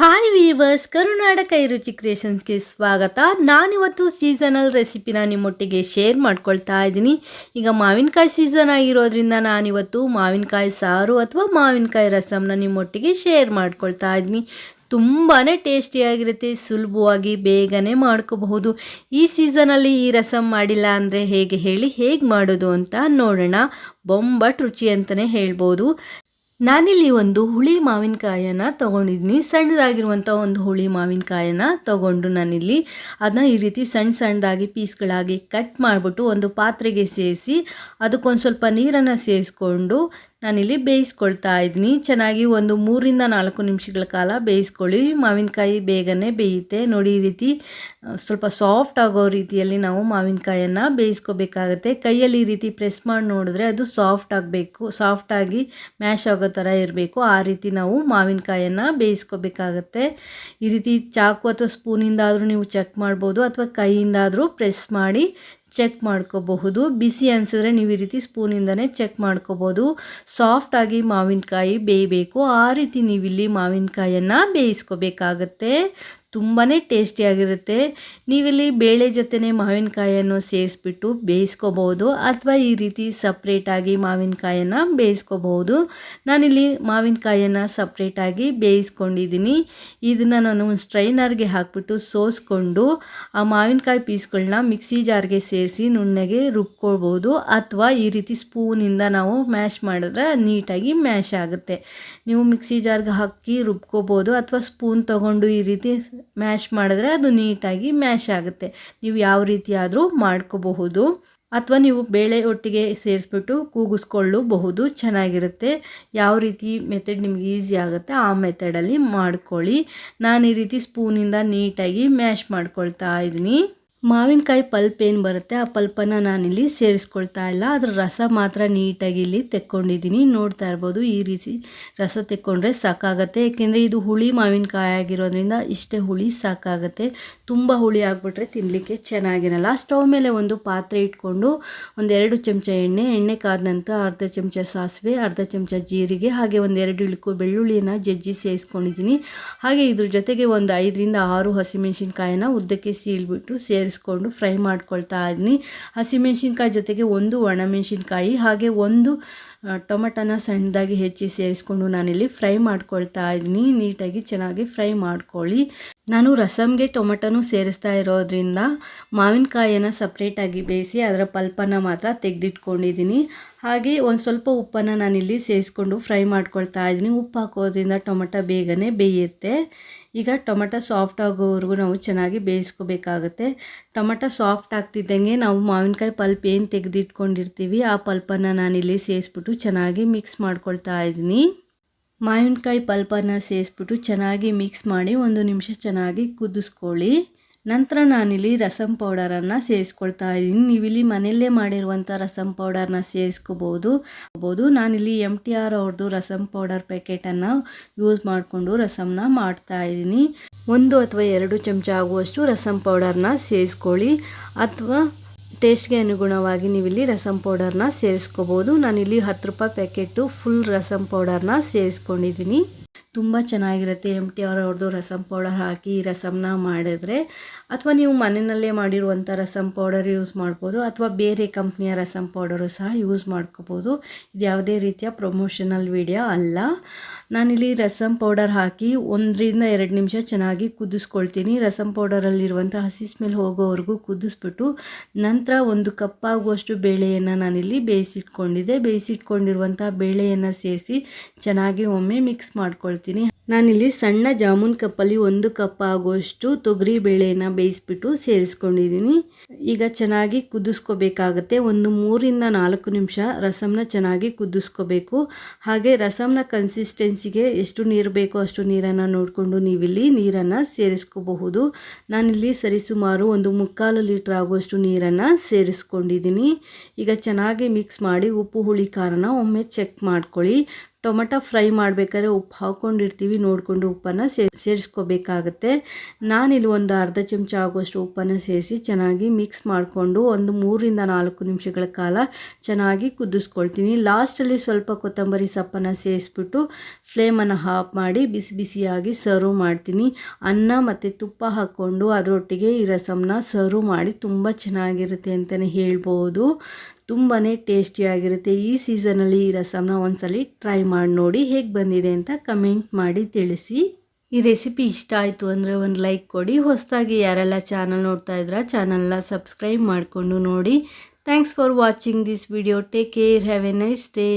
Hi viewers ಕರುನಾಡ ಕೈ ರುಚಿ ಕ್ರಿಯೇಷನ್ಸ್ಗೆ ಸ್ವಾಗತ. ನಾನಿವತ್ತು ಸೀಸನಲ್ ರೆಸಿಪಿನ ನಿಮ್ಮೊಟ್ಟಿಗೆ ಶೇರ್ ಮಾಡ್ಕೊಳ್ತಾ ಇದ್ದೀನಿ. ಈಗ ಮಾವಿನಕಾಯಿ ಸೀಸನ್ ಆಗಿರೋದ್ರಿಂದ ನಾನಿವತ್ತು ಮಾವಿನಕಾಯಿ ಸಾರು ಅಥವಾ ಮಾವಿನಕಾಯಿ ರಸಮ್ನ ನಿಮ್ಮೊಟ್ಟಿಗೆ ಶೇರ್ ಮಾಡ್ಕೊಳ್ತಾ ಇದ್ದೀನಿ. ತುಂಬಾ ಟೇಸ್ಟಿಯಾಗಿರುತ್ತೆ ಸುಲಭವಾಗಿ ಬೇಗನೆ ಮಾಡ್ಕೋಬಹುದು. ಈ ಸೀಸನಲ್ಲಿ ಈ ರಸಮ್ ಮಾಡಿಲ್ಲ ಅಂದರೆ ಹೇಗೆ ಹೇಳಿ ಹೇಗೆ ಮಾಡೋದು ಅಂತ ನೋಡೋಣ. ಬೊಂಬಟ್ ರುಚಿ ಅಂತಲೇ ಹೇಳ್ಬೋದು. ನಾನಿಲ್ಲಿ ಒಂದು ಹುಳಿ ಮಾವಿನಕಾಯನ್ನು ತೊಗೊಂಡಿದ್ದೀನಿ ಸಣ್ಣದಾಗಿರುವಂಥ ಒಂದು ಹುಳಿ ಮಾವಿನಕಾಯನ್ನು ತೊಗೊಂಡು ನಾನಿಲ್ಲಿ ಅದನ್ನ ಈ ರೀತಿ ಸಣ್ಣ ಸಣ್ಣದಾಗಿ ಪೀಸ್ಗಳಾಗಿ ಕಟ್ ಮಾಡಿಬಿಟ್ಟು ಒಂದು ಪಾತ್ರೆಗೆ ಸೇರಿಸಿ ಅದಕ್ಕೊಂದು ಸ್ವಲ್ಪ ನೀರನ್ನು ಸೇರಿಸ್ಕೊಂಡು ನಾನಿಲ್ಲಿ ಬೇಯಿಸ್ಕೊಳ್ತಾ ಇದ್ದೀನಿ. ಚೆನ್ನಾಗಿ ಒಂದು ಮೂರಿಂದ ನಾಲ್ಕು ನಿಮಿಷಗಳ ಕಾಲ ಬೇಯಿಸ್ಕೊಳ್ಳಿ. ಮಾವಿನಕಾಯಿ ಬೇಗನೆ ಬೇಯುತ್ತೆ. ನೋಡಿ, ಈ ರೀತಿ ಸ್ವಲ್ಪ ಸಾಫ್ಟ್ ಆಗೋ ರೀತಿಯಲ್ಲಿ ನಾವು ಮಾವಿನಕಾಯನ್ನು ಬೇಯಿಸ್ಕೋಬೇಕಾಗತ್ತೆ. ಕೈಯಲ್ಲಿ ಈ ರೀತಿ ಪ್ರೆಸ್ ಮಾಡಿ ನೋಡಿದ್ರೆ ಅದು ಸಾಫ್ಟ್ ಆಗಬೇಕು ಸಾಫ್ಟಾಗಿ ಮ್ಯಾಶ್ ಆಗೋ ಥರ ಇರಬೇಕು. ಆ ರೀತಿ ನಾವು ಮಾವಿನಕಾಯನ್ನು ಬೇಯಿಸ್ಕೋಬೇಕಾಗತ್ತೆ. ಈ ರೀತಿ ಚಾಕು ಅಥವಾ ಸ್ಪೂನಿಂದಾದರೂ ನೀವು ಚೆಕ್ ಮಾಡ್ಬೋದು ಅಥವಾ ಕೈಯಿಂದಾದರೂ ಪ್ರೆಸ್ ಮಾಡಿ ಚೆಕ್ ಮಾಡ್ಕೋಬಹುದು. ಬಿಸಿ ಅನಿಸಿದ್ರೆ ನೀವು ಈ ರೀತಿ ಸ್ಪೂನಿಂದನೇ ಚೆಕ್ ಮಾಡ್ಕೋಬೋದು ಸಾಫ್ಟಾಗಿ ಮಾವಿನಕಾಯಿ ಬೇಯಬೇಕು. ಆ ರೀತಿ ನೀವಿಲ್ಲಿ ಮಾವಿನಕಾಯನ್ನು ಬೇಯಿಸ್ಕೋಬೇಕಾಗತ್ತೆ. ತುಂಬಾ ಟೇಸ್ಟಿಯಾಗಿರುತ್ತೆ ನೀವಿಲ್ಲಿ ಬೇಳೆ ಜೊತೆನೇ ಮಾವಿನಕಾಯನ್ನು ಸೇರಿಸ್ಬಿಟ್ಟು ಬೇಯಿಸ್ಕೋಬೋದು ಅಥವಾ ಈ ರೀತಿ ಸಪ್ರೇಟಾಗಿ ಮಾವಿನಕಾಯನ್ನು ಬೇಯಿಸ್ಕೋಬಹುದು. ನಾನಿಲ್ಲಿ ಮಾವಿನಕಾಯನ್ನು ಸಪ್ರೇಟಾಗಿ ಬೇಯಿಸ್ಕೊಂಡಿದ್ದೀನಿ. ಇದನ್ನು ನಾನು ಒಂದು ಸ್ಟ್ರೈನರ್ಗೆ ಹಾಕ್ಬಿಟ್ಟು ಸೋಸ್ಕೊಂಡು ಆ ಮಾವಿನಕಾಯಿ ಪೀಸ್ಗಳನ್ನ ಮಿಕ್ಸಿ ಜಾರ್ಗೆ ಸೇರಿಸಿ ನುಣ್ಣಗೆ ರುಬ್ಕೊಳ್ಬೋದು ಅಥವಾ ಈ ರೀತಿ ಸ್ಪೂನಿಂದ ನಾವು ಮ್ಯಾಶ್ ಮಾಡಿದ್ರೆ ನೀಟಾಗಿ ಮ್ಯಾಶ್ ಆಗುತ್ತೆ. ನೀವು ಮಿಕ್ಸಿ ಜಾರ್ಗೆ ಹಾಕಿ ರುಬ್ಕೋಬೋದು ಅಥವಾ ಸ್ಪೂನ್ ತೊಗೊಂಡು ಈ ರೀತಿ ಮ್ಯಾಶ್ ಮಾಡಿದ್ರೆ ಅದು ನೀಟಾಗಿ ಮ್ಯಾಶ್ ಆಗುತ್ತೆ. ನೀವು ಯಾವ ರೀತಿ ಆದರೂ ಮಾಡ್ಕೋಬಹುದು. ಅಥವಾ ನೀವು ಬೇಳೆ ಒಟ್ಟಿಗೆ ಸೇರಿಸ್ಬಿಟ್ಟು ಕೂಗಿಸ್ಕೊಳ್ಳಬಹುದು. ಚೆನ್ನಾಗಿರುತ್ತೆ. ಯಾವ ರೀತಿ ಮೆಥಡ್ ನಿಮ್ಗೆ ಈಸಿ ಆಗುತ್ತೆ ಆ ಮೆಥಡಲ್ಲಿ ಮಾಡ್ಕೊಳ್ಳಿ. ನಾನು ಈ ರೀತಿ ಸ್ಪೂನಿಂದ ನೀಟಾಗಿ ಮ್ಯಾಶ್ ಮಾಡ್ಕೊಳ್ತಾ ಇದ್ದೀನಿ. ಮಾವಿನಕಾಯಿ ಪಲ್ಪ್ ಏನು ಬರುತ್ತೆ, ಆ ಪಲ್ಪನ್ನು ನಾನಿಲ್ಲಿ ಸೇರಿಸ್ಕೊಳ್ತಾ ಇಲ್ಲ. ಅದರ ರಸ ಮಾತ್ರ ನೀಟಾಗಿ ಇಲ್ಲಿ ತೆಕ್ಕೊಂಡಿದ್ದೀನಿ. ನೋಡ್ತಾ ಇರ್ಬೋದು, ಈ ರೀತಿ ರಸ ತೆಕ್ಕೊಂಡ್ರೆ ಸಾಕಾಗತ್ತೆ. ಏಕೆಂದರೆ ಇದು ಹುಳಿ ಮಾವಿನಕಾಯಿ ಆಗಿರೋದ್ರಿಂದ ಇಷ್ಟೇ ಹುಳಿ ಸಾಕಾಗತ್ತೆ. ತುಂಬ ಹುಳಿ ಆಗಿಬಿಟ್ರೆ ತಿನ್ನಲಿಕ್ಕೆ ಚೆನ್ನಾಗಿರಲ್ಲ. ಸ್ಟವ್ ಮೇಲೆ ಒಂದು ಪಾತ್ರೆ ಇಟ್ಕೊಂಡು ಒಂದೆರಡು ಚಮಚ ಎಣ್ಣೆ ಎಣ್ಣೆ ಕಾದ ನಂತರ ಅರ್ಧ ಚಮಚ ಸಾಸಿವೆ, ಅರ್ಧ ಚಮಚ ಜೀರಿಗೆ, ಹಾಗೆ ಒಂದೆರಡು ಇಳುಕು ಬೆಳ್ಳುಳ್ಳಿಯನ್ನು ಜಜ್ಜಿ ಸೇರಿಸ್ಕೊಂಡಿದ್ದೀನಿ. ಹಾಗೆ ಇದ್ರ ಜೊತೆಗೆ ಒಂದು ಐದರಿಂದ ಆರು ಹಸಿಮೆಣಸಿನ್ಕಾಯಿನ ಉದ್ದಕ್ಕೆ ಸೀಳ್ಬಿಟ್ಟು ಸೇರಿಸಿ ಸೇರಿಸ್ಕೊಂಡು ಫ್ರೈ ಮಾಡ್ಕೊಳ್ತಾ ಇದ್ದೀನಿ ಹಸಿಮೆಣ್ಸಿನ್ಕಾಯಿ ಜೊತೆಗೆ ಒಂದು ಒಣಮೆಣ್ಸಿನ್ಕಾಯಿ ಹಾಗೆ ಒಂದು ಟೊಮೆಟೊನ ಸಣ್ಣದಾಗಿ ಹೆಚ್ಚಿ ಸೇರಿಸ್ಕೊಂಡು ನಾನಿಲ್ಲಿ ಫ್ರೈ ಮಾಡ್ಕೊಳ್ತಾ ಇದ್ದೀನಿ. ನೀಟಾಗಿ ಚೆನ್ನಾಗಿ ಫ್ರೈ ಮಾಡ್ಕೊಳ್ಳಿ. ನಾನು ರಸಮ್ಗೆ ಟೊಮೆಟೊನೂ ಸೇರಿಸ್ತಾ ಇರೋದ್ರಿಂದ ಮಾವಿನಕಾಯಿಯನ್ನು ಸಪ್ರೇಟಾಗಿ ಬೇಯಿಸಿ ಅದರ ಪಲ್ಪನ್ನು ಮಾತ್ರ ತೆಗೆದಿಟ್ಕೊಂಡಿದ್ದೀನಿ. ಹಾಗೆ ಒಂದು ಸ್ವಲ್ಪ ಉಪ್ಪನ್ನು ನಾನಿಲ್ಲಿ ಸೇರಿಸ್ಕೊಂಡು ಫ್ರೈ ಮಾಡ್ಕೊಳ್ತಾ ಇದ್ದೀನಿ. ಉಪ್ಪು ಹಾಕೋದ್ರಿಂದ ಟೊಮೆಟೊ ಬೇಗನೆ ಬೇಯುತ್ತೆ. ಈಗ ಟೊಮೆಟೊ ಸಾಫ್ಟ್ ಆಗೋವರೆಗೂ ನಾವು ಚೆನ್ನಾಗಿ ಬೇಯಿಸ್ಕೋಬೇಕಾಗುತ್ತೆ. ಟೊಮೆಟೊ ಸಾಫ್ಟ್ ಆಗ್ತಿದ್ದಂಗೆ ನಾವು ಮಾವಿನಕಾಯಿ ಪಲ್ಪ್ ಏನು ತೆಗೆದಿಟ್ಕೊಂಡಿರ್ತೀವಿ, ಆ ಪಲ್ಪನ್ನು ನಾನಿಲ್ಲಿ ಸೇರಿಸ್ಬಿಟ್ಟು ಚೆನ್ನಾಗಿ ಮಿಕ್ಸ್ ಮಾಡ್ಕೊಳ್ತಾ ಇದ್ದೀನಿ. ಮಾವಿನಕಾಯಿ ಪಲ್ಪನ್ನು ಸೇರಿಸ್ಬಿಟ್ಟು ಚೆನ್ನಾಗಿ ಮಿಕ್ಸ್ ಮಾಡಿ ಒಂದು ನಿಮಿಷ ಚೆನ್ನಾಗಿ ಕುದಿಸ್ಕೊಳ್ಳಿ. ನಂತರ ನಾನಿಲ್ಲಿ ರಸಮ್ ಪೌಡರನ್ನು ಸೇರಿಸ್ಕೊಳ್ತಾ ಇದ್ದೀನಿ. ನೀವಿಲ್ಲಿ ಮನೆಯಲ್ಲೇ ಮಾಡಿರುವಂಥ ರಸಮ್ ಪೌಡರ್ನ ಸೇರಿಸ್ಕೋಬೋದು. ಬೋದು, ನಾನಿಲ್ಲಿ ಎಂ ಟಿ ಆರ್ ಅವ್ರದ್ದು ರಸಮ್ ಪೌಡರ್ ಪ್ಯಾಕೆಟನ್ನು ಯೂಸ್ ಮಾಡಿಕೊಂಡು ರಸಮ್ನ ಮಾಡ್ತಾ ಇದ್ದೀನಿ. ಒಂದು ಅಥವಾ ಎರಡು ಚಮಚ ಆಗುವಷ್ಟು ರಸಮ್ ಪೌಡರ್ನ ಸೇರಿಸ್ಕೊಳ್ಳಿ. ಅಥವಾ ಟೇಸ್ಟ್ಗೆ ಅನುಗುಣವಾಗಿ ನೀವಿಲ್ಲಿ ರಸಮ್ ಪೌಡರ್ನ ಸೇರಿಸ್ಕೋಬೋದು. ನಾನಿಲ್ಲಿ ಹತ್ತು ರೂಪಾಯಿ ಪ್ಯಾಕೆಟು ಫುಲ್ ರಸಮ್ ಪೌಡರ್ನ ಸೇರಿಸ್ಕೊಂಡಿದ್ದೀನಿ. ತುಂಬ ಚೆನ್ನಾಗಿರುತ್ತೆ. ಎಂ ಟಿ ಆರ್ ಅವ್ರದ್ದು ರಸಮ್ ಪೌಡರ್ ಹಾಕಿ ರಸಮ್ನ ಮಾಡಿದ್ರೆ ಅಥವಾ ನೀವು ಮನೆಯಲ್ಲೇ ಮಾಡಿರುವಂಥ ರಸಮ್ ಪೌಡರ್ ಯೂಸ್ ಮಾಡ್ಬೋದು ಅಥವಾ ಬೇರೆ ಕಂಪ್ನಿಯ ರಸಮ್ ಪೌಡರು ಸಹ ಯೂಸ್ ಮಾಡ್ಕೋಬೋದು. ಇದು ಯಾವುದೇ ರೀತಿಯ ಪ್ರಮೋಷನಲ್ ವಿಡಿಯೋ ಅಲ್ಲ. ನಾನಿಲ್ಲಿ ರಸಮ್ ಪೌಡರ್ ಹಾಕಿ ಒಂದರಿಂದ ಎರಡು ನಿಮಿಷ ಚೆನ್ನಾಗಿ ಕುದಿಸ್ಕೊಳ್ತೀನಿ. ರಸಮ್ ಪೌಡರಲ್ಲಿರುವಂಥ ಹಸಿ ಸ್ಮೆಲ್ ಹೋಗೋವರೆಗೂ ಕುದಿಸ್ಬಿಟ್ಟು ನಂತರ ಒಂದು ಕಪ್ಪಾಗುವಷ್ಟು ಬೇಳೆಯನ್ನು ನಾನಿಲ್ಲಿ ಬೇಯಿಸಿಟ್ಕೊಂಡಿದ್ದೆ. ಬೇಯಿಸಿಟ್ಕೊಂಡಿರುವಂಥ ಬೇಳೆಯನ್ನು ಸೇರಿಸಿ ಚೆನ್ನಾಗಿ ಒಮ್ಮೆ ಮಿಕ್ಸ್ ಮಾಡ್ಕೊಳ್ತೀನಿ. ನಾನಿಲ್ಲಿ ಸಣ್ಣ ಜಾಮೂನ್ ಕಪ್ಪಲ್ಲಿ ಒಂದು ಕಪ್ ಆಗುವಷ್ಟು ತೊಗರಿ ಬೇಳೆನ ಬೇಯಿಸ್ಬಿಟ್ಟು ಸೇರಿಸ್ಕೊಂಡಿದ್ದೀನಿ. ಈಗ ಚೆನ್ನಾಗಿ ಕುದಿಸ್ಕೋಬೇಕಾಗತ್ತೆ. ಒಂದು ಮೂರಿಂದ ನಾಲ್ಕು ನಿಮಿಷ ರಸಮ್ನ ಚೆನ್ನಾಗಿ ಕುದಿಸ್ಕೋಬೇಕು. ಹಾಗೆ ರಸಮ್ನ ಕನ್ಸಿಸ್ಟೆನ್ಸಿಗೆ ಎಷ್ಟು ನೀರು ಬೇಕೋ ಅಷ್ಟು ನೀರನ್ನು ನೋಡಿಕೊಂಡು ನೀವಿಲ್ಲಿ ನೀರನ್ನು ಸೇರಿಸ್ಕೋಬಹುದು. ನಾನಿಲ್ಲಿ ಸರಿಸುಮಾರು ಒಂದು ಮುಕ್ಕಾಲು ಲೀಟ್ರ್ ಆಗುವಷ್ಟು ನೀರನ್ನು ಸೇರಿಸ್ಕೊಂಡಿದ್ದೀನಿ. ಈಗ ಚೆನ್ನಾಗಿ ಮಿಕ್ಸ್ ಮಾಡಿ ಉಪ್ಪು, ಹುಳಿ, ಖಾರನ ಒಮ್ಮೆ ಚೆಕ್ ಮಾಡ್ಕೊಳ್ಳಿ. ಟೊಮಟೊ ಫ್ರೈ ಮಾಡಬೇಕಾದ್ರೆ ಉಪ್ಪು ಹಾಕ್ಕೊಂಡಿರ್ತೀವಿ, ನೋಡಿಕೊಂಡು ಉಪ್ಪನ್ನು ಸೇರಿಸ್ಕೋಬೇಕಾಗತ್ತೆ. ನಾನಿಲ್ಲಿ ಒಂದು ಅರ್ಧ ಚಮಚ ಆಗುವಷ್ಟು ಉಪ್ಪನ್ನು ಸೇರಿಸಿ ಚೆನ್ನಾಗಿ ಮಿಕ್ಸ್ ಮಾಡಿಕೊಂಡು ಒಂದು ಮೂರಿಂದ ನಾಲ್ಕು ನಿಮಿಷಗಳ ಕಾಲ ಚೆನ್ನಾಗಿ ಕುದಿಸ್ಕೊಳ್ತೀನಿ. ಲಾಸ್ಟಲ್ಲಿ ಸ್ವಲ್ಪ ಕೊತ್ತಂಬರಿ ಸೊಪ್ಪನ್ನು ಸೇರಿಸ್ಬಿಟ್ಟು ಫ್ಲೇಮನ್ನು ಹಾಫ್ ಮಾಡಿ ಬಿಸಿ ಬಿಸಿಯಾಗಿ ಸರ್ವ್ ಮಾಡ್ತೀನಿ. ಅನ್ನ ಮತ್ತು ತುಪ್ಪ ಹಾಕ್ಕೊಂಡು ಅದರೊಟ್ಟಿಗೆ ಈ ರಸಮನ್ನ ಸರ್ವ್ ಮಾಡಿ ತುಂಬ ಚೆನ್ನಾಗಿರುತ್ತೆ ಅಂತಲೇ ಹೇಳ್ಬೋದು. ತುಂಬಾ ಟೇಸ್ಟಿಯಾಗಿರುತ್ತೆ ಈ ಸೀಸನಲ್ಲಿ ಈ ರಸಮ್ನ ಒಂದ್ಸಲಿ ಟ್ರೈ ಮಾಡಿ ನೋಡಿ ಹೇಗೆ ಬಂದಿದೆ ಅಂತ ಕಮೆಂಟ್ ಮಾಡಿ ತಿಳಿಸಿ. ಈ ರೆಸಿಪಿ ಇಷ್ಟ ಆಯಿತು ಅಂದರೆ ಒಂದು ಲೈಕ್ ಕೊಡಿ. ಹೊಸದಾಗಿ ಯಾರೆಲ್ಲ ಚಾನಲ್ ನೋಡ್ತಾ ಇದ್ರ ಚಾನಲ್ನ ಸಬ್ಸ್ಕ್ರೈಬ್ ಮಾಡಿಕೊಂಡು ನೋಡಿ. Thanks for watching this video take care have a nice day